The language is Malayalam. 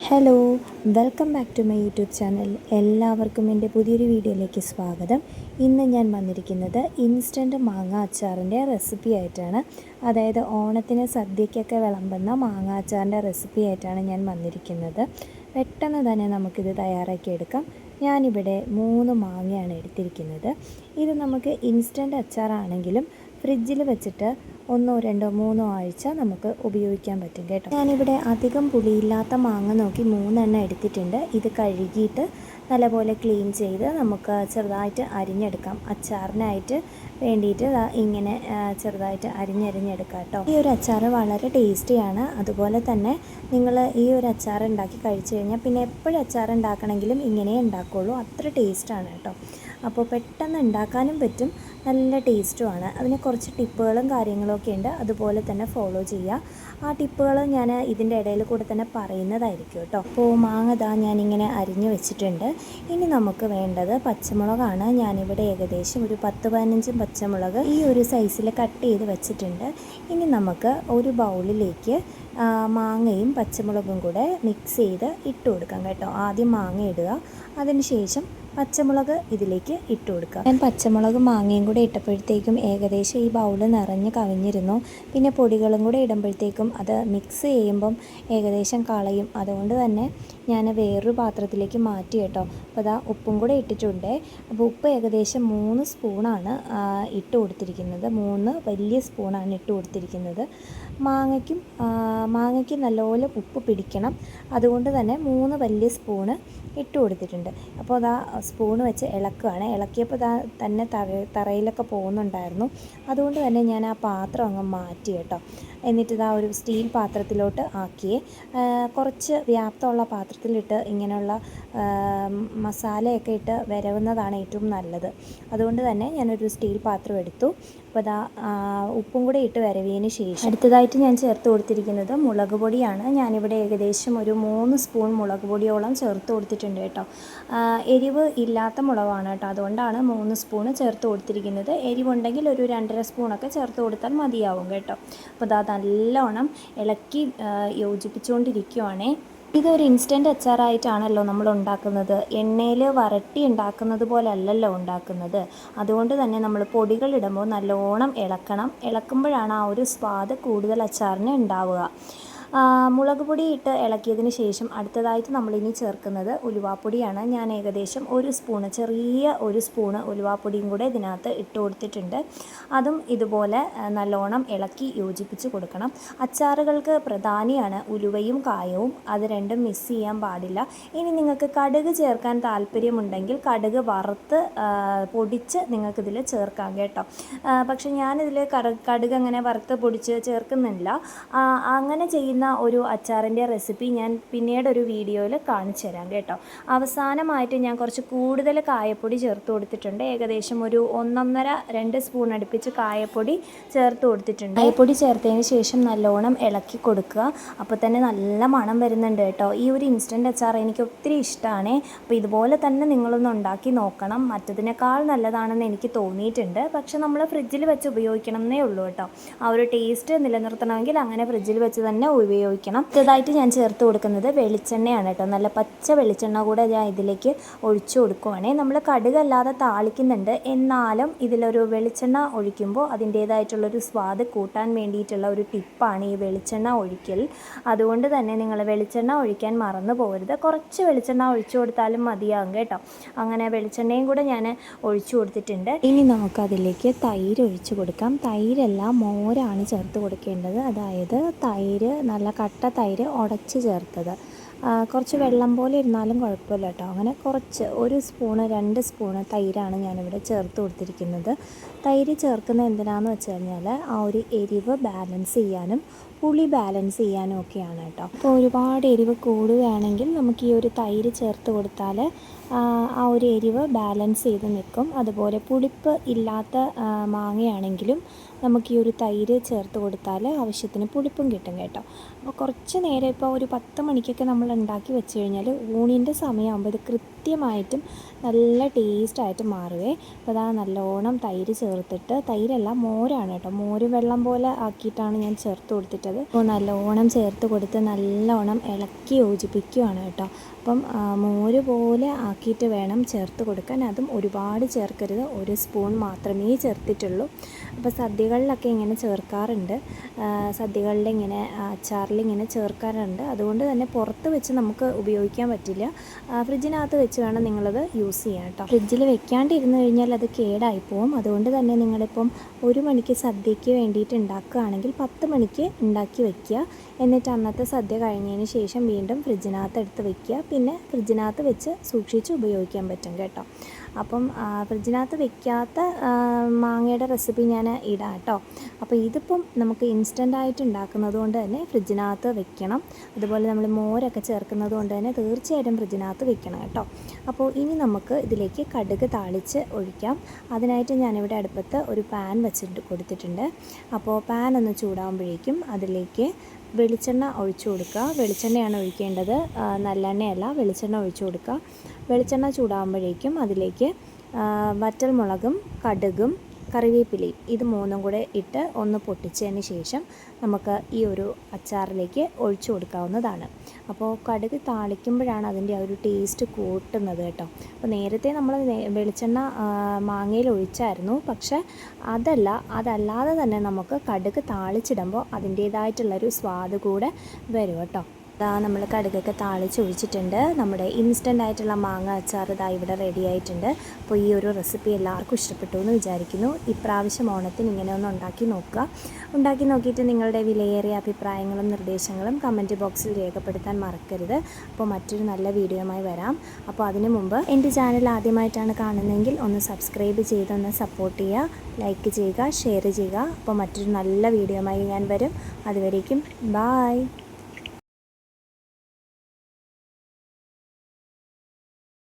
Hello welcome back to my YouTube channel എല്ലാവർക്കും എന്റെ പുതിയൊരു വീഡിയോയിലേക്ക് സ്വാഗതം. ഇന്ന് ഞാൻ വന്നിരിക്കുന്നത് ഇൻസ്റ്റന്റ് മാങ്ങ അച്ചാറിന്റെ റെസിപ്പി ആയിട്ടാണ്. അതായത് ഓണത്തിന് സദ്യക്കൊക്കെ വിളമ്പുന്ന മാങ്ങ അച്ചാറിന്റെ റെസിപ്പി ആയിട്ടാണ് ഞാൻ വന്നിരിക്കുന്നത്. പെട്ടെന്ന് തന്നെ നമുക്കിത് തയ്യാറാക്കി എടുക്കാം. ഞാനിവിടെ മൂന്ന് മാങ്ങയാണ് എടുത്തിരിക്കുന്നത്. ഇത് നമുക്ക് ഇൻസ്റ്റന്റ് അച്ചാറാണെങ്കിലും ഫ്രിഡ്ജിൽ വെച്ചിട്ട് ഒന്നോ രണ്ടോ മൂന്നോ ആഴ്ച നമുക്ക് ഉപയോഗിക്കാൻ പറ്റും കേട്ടോ. ഞാനിവിടെ അധികം പുളിയില്ലാത്ത മാങ്ങ നോക്കി മൂന്നെണ്ണം എടുത്തിട്ടുണ്ട്. ഇത് കഴുകിയിട്ട് നല്ലപോലെ ക്ലീൻ ചെയ്ത് നമുക്ക് ചെറുതായിട്ട് അരിഞ്ഞെടുക്കാം. അച്ചാറിനായിട്ട് വേണ്ടിയിട്ട് ഇങ്ങനെ ചെറുതായിട്ട് അരിഞ്ഞരിഞ്ഞെടുക്കാം കേട്ടോ. ഈ ഒരു അച്ചാർ വളരെ ടേസ്റ്റിയാണ് അതുപോലെ തന്നെ നിങ്ങൾ ഈ ഒരു അച്ചാർ ഉണ്ടാക്കി കഴിച്ചു കഴിഞ്ഞാൽ പിന്നെ എപ്പോഴും അച്ചാർ ഉണ്ടാക്കണമെങ്കിലും ഇങ്ങനെ ഉണ്ടാക്കുകയുള്ളൂ അത്ര ടേസ്റ്റാണ് കേട്ടോ. അപ്പോൾ പെട്ടെന്ന് ഉണ്ടാക്കാനും പറ്റും. നല്ല ടേസ്റ്റുമാണ്. അതിന് കുറച്ച് ടിപ്പുകളും കാര്യങ്ങളൊക്കെ ഉണ്ട്. അതുപോലെ തന്നെ ഫോളോ ചെയ്യുക ആ ടിപ്പുകൾ ഞാൻ ഇതിന്റെ ഇടയിൽ കൂടെ തന്നെ പറയുന്നതായിരിക്കും കേട്ടോ. അപ്പോൾ മാങ്ങ ദാ ഞാനിങ്ങനെ അരിഞ്ഞു വെച്ചിട്ടുണ്ട്. ഇനി നമുക്ക് വേണ്ടത് പച്ചമുളകാണ്. ഞാനിവിടെ ഏകദേശം ഒരു പത്ത് പതിനഞ്ചും പച്ചമുളക് ഈ ഒരു സൈസിൽ കട്ട് ചെയ്ത് വെച്ചിട്ടുണ്ട്. ഇനി നമുക്ക് ഒരു ബൗളിലേക്ക് മാങ്ങയും പച്ചമുളകും കൂടെ മിക്സ് ചെയ്ത് ഇട്ട് കൊടുക്കാം കേട്ടോ. ആദ്യം മാങ്ങ ഇടുക. അതിനുശേഷം പച്ചമുളക് ഇതിലേക്ക് ഇട്ട് കൊടുക്കുക. ഞാൻ പച്ചമുളക് മാങ്ങയും കൂടെ ഇട്ടപ്പോഴത്തേക്കും ഏകദേശം ഈ ബൗൾ നിറഞ്ഞ് കവിഞ്ഞിരുന്നു. പിന്നെ പൊടികളും കൂടെ ഇടുമ്പോഴത്തേക്കും അത് മിക്സ് ചെയ്യുമ്പം ഏകദേശം കളയും. അതുകൊണ്ട് തന്നെ ഞാൻ വേറൊരു പാത്രത്തിലേക്ക് മാറ്റി കേട്ടോ. അപ്പോൾ അതാ ഉപ്പും കൂടെ ഇട്ടിട്ടുണ്ട്. അപ്പോൾ ഉപ്പ് ഏകദേശം മൂന്ന് സ്പൂണാണ് ഇട്ട് കൊടുത്തിരിക്കുന്നത്. മൂന്ന് വലിയ സ്പൂണാണ് ഇട്ട് കൊടുത്തിരിക്കുന്നത്. മാങ്ങയ്ക്കും മാങ്ങയ്ക്ക് നല്ലപോലെ ഉപ്പ് പിടിക്കണം. അതുകൊണ്ട് തന്നെ മൂന്ന് വലിയ സ്പൂണ് ഇട്ട് കൊടുത്തിട്ടുണ്ട്. അപ്പോൾ അതാ സ്പൂണ് വെച്ച് ഇളക്കുകയാണ് ഇളക്കിയപ്പോൾ തന്നെ തറ തറയിലൊക്കെ പോകുന്നുണ്ടായിരുന്നു. അതുകൊണ്ട് തന്നെ ഞാൻ ആ പാത്രം അങ്ങ് മാറ്റി കേട്ടോ. എന്നിട്ട് ഇതാ ഒരു സ്റ്റീൽ പാത്രത്തിലോട്ട് ആക്കിയേ. കുറച്ച് വ്യാപ്തമുള്ള പാത്രത്തിലിട്ട് ഇങ്ങനെയുള്ള മസാലയൊക്കെ ഇട്ട് വരവുന്നതാണ് ഏറ്റവും നല്ലത്. അതുകൊണ്ട് തന്നെ ഞാനൊരു സ്റ്റീൽ പാത്രം എടുത്തു. അപ്പോൾ അതാ ഉപ്പും കൂടെ ഇട്ട് വരവിയതിന് ശേഷം. അടുത്തതായിട്ട് ഞാൻ ചേർത്ത് കൊടുത്തിരിക്കുന്നത് മുളക് പൊടിയാണ്. ഞാനിവിടെ ഏകദേശം ഒരു മൂന്ന് സ്പൂൺ മുളക് പൊടിയോളം ചേർത്ത് കൊടുത്തിട്ടുണ്ട് കേട്ടോ. എരിവ് ഇല്ലാത്ത മുളകാണ് കേട്ടോ. അതുകൊണ്ടാണ് മൂന്ന് സ്പൂൺ ചേർത്ത് കൊടുത്തിരിക്കുന്നത്. എരിവുണ്ടെങ്കിൽ ഒരു രണ്ടര സ്പൂണൊക്കെ ചേർത്ത് കൊടുത്താൽ മതിയാവും കേട്ടോ. അപ്പോൾ അതാ നല്ലോണം ഇളക്കി യോജിപ്പിച്ചുകൊണ്ടിരിക്കുവാണേ. ഇതൊരു ഇൻസ്റ്റന്റ് അച്ചാറായിട്ടാണല്ലോ നമ്മൾ ഉണ്ടാക്കുന്നത്. എണ്ണയിൽ വരട്ടി ഉണ്ടാക്കുന്നത് പോലെ അല്ലല്ലോ ഉണ്ടാക്കുന്നത്. അതുകൊണ്ട് തന്നെ നമ്മൾ പൊടികളിടുമ്പോൾ നല്ലോണം ഇളക്കണം. ഇളക്കുമ്പോഴാണ് ആ ഒരു സ്വാദ് കൂടുതൽ അച്ചാറിന് ഉണ്ടാവുക. മുളക് പൊടി ഇട്ട് ഇളക്കിയതിന് ശേഷം അടുത്തതായിട്ട് നമ്മളിനി ചേർക്കുന്നത് ഉലുവാപ്പൊടിയാണ്. ഞാൻ ഏകദേശം ഒരു സ്പൂണ് ചെറിയ ഒരു സ്പൂണ് ഉലുവാപ്പൊടിയും കൂടെ ഇതിനകത്ത് ഇട്ട് കൊടുത്തിട്ടുണ്ട്. അതും ഇതുപോലെ നല്ലോണം ഇളക്കി യോജിപ്പിച്ച് കൊടുക്കണം. അച്ചാറുകൾക്ക് പ്രധാനിയാണ് ഉലുവയും കായവും. അത് രണ്ടും മിസ് ചെയ്യാൻ പാടില്ല. ഇനി നിങ്ങൾക്ക് കടുക് ചേർക്കാൻ താല്പര്യമുണ്ടെങ്കിൽ കടുക് വറുത്ത് പൊടിച്ച് നിങ്ങൾക്കിതിൽ ചേർക്കാം കേട്ടോ. പക്ഷേ ഞാനിതിൽ കടുക് അങ്ങനെ വറുത്ത് പൊടിച്ച് ചേർക്കുന്നില്ല. അങ്ങനെ ചെയ്യുന്ന ഒരു അച്ചാറിന്റെ റെസിപ്പി ഞാൻ പിന്നീട് ഒരു വീഡിയോയിൽ കാണിച്ചു തരാം കേട്ടോ. അവസാനമായിട്ട് ഞാൻ കുറച്ച് കൂടുതൽ കായപ്പൊടി ചേർത്ത് കൊടുത്തിട്ടുണ്ട്. ഏകദേശം ഒരു ഒന്നൊന്നര രണ്ട് സ്പൂൺ അടുപ്പിച്ച് കായപ്പൊടി ചേർത്ത് കൊടുത്തിട്ടുണ്ട്. കായപ്പൊടി ചേർത്തതിന് ശേഷം നല്ലോണം ഇളക്കി കൊടുക്കുക. അപ്പോൾ തന്നെ നല്ല മണം വരുന്നുണ്ട് കേട്ടോ. ഈ ഒരു ഇൻസ്റ്റന്റ് അച്ചാർ എനിക്ക് ഒത്തിരി ഇഷ്ടമാണ്. അപ്പോൾ ഇതുപോലെ തന്നെ നിങ്ങളൊന്ന് ഉണ്ടാക്കി നോക്കണം. മറ്റതിനേക്കാൾ നല്ലതാണെന്ന് എനിക്ക് തോന്നിയിട്ടുണ്ട്. പക്ഷെ നമ്മൾ ഫ്രിഡ്ജിൽ വെച്ച് ഉപയോഗിക്കണം എന്നേ ഉള്ളൂ കേട്ടോ. ആ ഒരു ടേസ്റ്റ് നിലനിർത്തണമെങ്കിൽ അങ്ങനെ ഫ്രിഡ്ജിൽ വെച്ച് തന്നെ ഉപയോഗിക്കണം. ഇതായിട്ട് ഞാൻ ചേർത്ത് കൊടുക്കുന്നത് വെളിച്ചെണ്ണയാണ് കേട്ടോ. നല്ല പച്ച വെളിച്ചെണ്ണ കൂടെ ഞാൻ ഇതിലേക്ക് ഒഴിച്ചു കൊടുക്കുവാണേ. നമ്മൾ കടുകല്ലാതെ താളിക്കുന്നുണ്ട്. എന്നാലും ഇതിലൊരു വെളിച്ചെണ്ണ ഒഴിക്കുമ്പോൾ അതിന്റേതായിട്ടുള്ളൊരു സ്വാദ് കൂട്ടാൻ വേണ്ടിയിട്ടുള്ള ഒരു ടിപ്പാണ് ഈ വെളിച്ചെണ്ണ ഒഴിക്കൽ. അതുകൊണ്ട് തന്നെ നിങ്ങൾ വെളിച്ചെണ്ണ ഒഴിക്കാൻ മറന്നു പോകരുത്. കുറച്ച് വെളിച്ചെണ്ണ ഒഴിച്ചു കൊടുത്താലും മതിയാകും കേട്ടോ. അങ്ങനെ വെളിച്ചെണ്ണയും കൂടെ ഞാൻ ഒഴിച്ചു കൊടുത്തിട്ടുണ്ട്. ഇനി നമുക്കതിലേക്ക് തൈര് ഒഴിച്ചു കൊടുക്കാം. തൈരല്ല മോരാണ് ചേർത്ത് കൊടുക്കേണ്ടത്. അതായത് തൈര് നല്ല കട്ട തൈര് ഉടച്ച് ചേർത്തത്. കുറച്ച് വെള്ളം പോലെ ഇരുന്നാലും കുഴപ്പമില്ല കേട്ടോ. അങ്ങനെ കുറച്ച് ഒരു സ്പൂണ് രണ്ട് സ്പൂണ് തൈരാണ് ഞാനിവിടെ ചേർത്ത് കൊടുത്തിരിക്കുന്നത്. തൈര് ചേർക്കുന്നത് എന്തിനാന്ന് വെച്ച് കഴിഞ്ഞാൽ ആ ഒരു എരിവ് ബാലൻസ് ചെയ്യാനും പുളി ബാലൻസ് ചെയ്യാനും ഒക്കെയാണ് കേട്ടോ. അപ്പോൾ ഒരുപാട് എരിവ് കൂടുകയാണെങ്കിൽ നമുക്ക് ഈ ഒരു തൈര് ചേർത്ത് കൊടുത്താൽ ആ, ഒരു എരിവ് ബാലൻസ് ചെയ്ത് നിൽക്കും. അതുപോലെ പുളിപ്പ് ഇല്ലാത്ത മാങ്ങയാണെങ്കിലും നമുക്ക് ഈ ഒരു തൈര് ചേർത്ത് കൊടുത്താൽ ആവശ്യത്തിന് പുളിപ്പും കിട്ടും കേട്ടോ. അപ്പോൾ കുറച്ച് നേരം ഇപ്പോൾ ഒരു പത്ത് മണിക്കൊക്കെ നമ്മൾ ഉണ്ടാക്കി വെച്ച് കഴിഞ്ഞാൽ ഊണിന്റെ സമയമാകുമ്പോൾ ഇത് കൃത്യമായിട്ടും നല്ല ടേസ്റ്റായിട്ട് മാറുവേ. അപ്പോൾ അതാ നല്ലോണം തൈര് ചേർത്തിട്ട് തൈരല്ല മോരാണ് കേട്ടോ. മോര് വെള്ളം പോലെ ആക്കിയിട്ടാണ് ഞാൻ ചേർത്ത് കൊടുത്തിട്ടത്. അപ്പോൾ നല്ലോണം ചേർത്ത് കൊടുത്ത് നല്ലോണം ഇളക്കി യോജിപ്പിക്കുകയാണ് കേട്ടോ. അപ്പം മോര് പോലെ ആക്കിയിട്ട് വേണം ചേർത്ത് കൊടുക്കാൻ. അതും ഒരുപാട് ചേർക്കരുത്. ഒരു സ്പൂൺ മാത്രമേ ചേർത്തിട്ടുള്ളൂ. അപ്പോൾ സദ്യകളിലൊക്കെ ഇങ്ങനെ ചേർക്കാറുണ്ട്. സദ്യകളിലെ ഇങ്ങനെ അച്ചാറിൽ ഇങ്ങനെ ചേർക്കാറുണ്ട്. അതുകൊണ്ട് തന്നെ പുറത്ത് വെച്ച് നമുക്ക് ഉപയോഗിക്കാൻ പറ്റില്ല. ഫ്രിഡ്ജിനകത്ത് വെച്ച് വേണം നിങ്ങളത് യൂസ് ചെയ്യാൻ കേട്ടോ. ഫ്രിഡ്ജിൽ വെക്കാണ്ടിരുന്ന് കഴിഞ്ഞാൽ അത് കേടായി പോവും അതുകൊണ്ട് തന്നെ നിങ്ങളിപ്പം ഒരു മണിക്ക് സദ്യയ്ക്ക് വേണ്ടിയിട്ട് ഉണ്ടാക്കുകയാണെങ്കിൽ പത്ത് മണിക്ക് ഉണ്ടാക്കി വെക്കുക. എന്നിട്ട് അന്നത്തെ സദ്യ കഴിഞ്ഞതിന് ശേഷം വീണ്ടും ഫ്രിഡ്ജിനകത്ത് എടുത്ത് വെക്കുക. പിന്നെ ഫ്രിഡ്ജിനകത്ത് വെച്ച് സൂക്ഷിച്ച് ഉപയോഗിക്കാൻ പറ്റും കേട്ടോ. അപ്പം ഫ്രിഡ്ജിനകത്ത് വെക്കാത്ത മാങ്ങയുടെ റെസിപ്പി ഞാൻ ഇടാം കേട്ടോ. അപ്പോൾ ഇതിപ്പം നമുക്ക് ഇൻസ്റ്റന്റ് ആയിട്ട് ഉണ്ടാക്കുന്നത് കൊണ്ട് തന്നെ ഫ്രിഡ്ജിനകത്ത് വെക്കണം. അതുപോലെ നമ്മൾ മോരൊക്കെ ചേർക്കുന്നത് കൊണ്ട് തന്നെ തീർച്ചയായിട്ടും ഫ്രിഡ്ജിനകത്ത് വെക്കണം കേട്ടോ. അപ്പോൾ ഇനി നമുക്ക് ഇതിലേക്ക് കടുക് താളിച്ച് ഒഴിക്കാം. അതിനായിട്ട് ഞാനിവിടെ അടുപ്പത്ത് ഒരു പാൻ വെച്ചിട്ട് കൊടുത്തിട്ടുണ്ട്. അപ്പോൾ പാൻ ഒന്ന് ചൂടാകുമ്പോഴേക്കും അതിലേക്ക് വെളിച്ചെണ്ണ ഒഴിച്ചു കൊടുക്കുക. വെളിച്ചെണ്ണയാണ് ഒഴിക്കേണ്ടത്. നല്ലെണ്ണയല്ല വെളിച്ചെണ്ണ ഒഴിച്ചു കൊടുക്കുക. വെളിച്ചെണ്ണ ചൂടാകുമ്പോഴേക്കും അതിലേക്ക് വറ്റൽമുളകും കടുകും കറിവേപ്പിലയും ഇത് മൂന്നും കൂടെ ഇട്ട് ഒന്ന് പൊട്ടിച്ചതിന് ശേഷം നമുക്ക് ഈ ഒരു അച്ചാറിലേക്ക് ഒഴിച്ചു കൊടുക്കാവുന്നതാണ്. അപ്പോൾ കടുക് താളിക്കുമ്പോഴാണ് അതിന്റെ ആ ഒരു ടേസ്റ്റ് കൂട്ടുന്നത് കേട്ടോ. അപ്പോൾ നേരത്തെ നമ്മൾ വെളിച്ചെണ്ണ മാങ്ങയിൽ ഒഴിച്ചായിരുന്നു. പക്ഷേ അതല്ല അതല്ലാതെ തന്നെ നമുക്ക് കടുക് താളിച്ചിടുമ്പോൾ അതിന്റേതായിട്ടുള്ളൊരു സ്വാദ് കൂടെ വരും കേട്ടോ. ഇതാ നമ്മൾ കടുകൊക്കെ താളിച്ച് ഒഴിച്ചിട്ടുണ്ട് നമ്മുടെ ഇൻസ്റ്റന്റ് ആയിട്ടുള്ള മാങ്ങ അച്ചാർ ഇതാ ഇവിടെ റെഡി ആയിട്ടുണ്ട്. അപ്പോൾ ഈ ഒരു റെസിപ്പി എല്ലാവർക്കും ഇഷ്ടപ്പെട്ടു എന്ന് വിചാരിക്കുന്നു. ഇപ്രാവശ്യം ഓണത്തിന് ഇങ്ങനെ ഒന്ന് ഉണ്ടാക്കി നോക്കുക. ഉണ്ടാക്കി നോക്കിയിട്ട് നിങ്ങളുടെ വിലയേറിയ അഭിപ്രായങ്ങളും നിർദ്ദേശങ്ങളും കമന്റ് ബോക്സിൽ രേഖപ്പെടുത്താൻ മറക്കരുത്. അപ്പോൾ മറ്റൊരു നല്ല വീഡിയോയുമായി വരാം. അപ്പോൾ അതിനു മുമ്പ് എന്റെ ചാനൽ ആദ്യമായിട്ടാണ് കാണുന്നതെങ്കിൽ ഒന്ന് സബ്സ്ക്രൈബ് ചെയ്തൊന്ന് സപ്പോർട്ട് ചെയ്യുക ലൈക്ക് ചെയ്യുക ഷെയർ ചെയ്യുക. അപ്പോൾ മറ്റൊരു നല്ല വീഡിയോയുമായി ഞാൻ വരും. അതുവരേക്കും ബായ്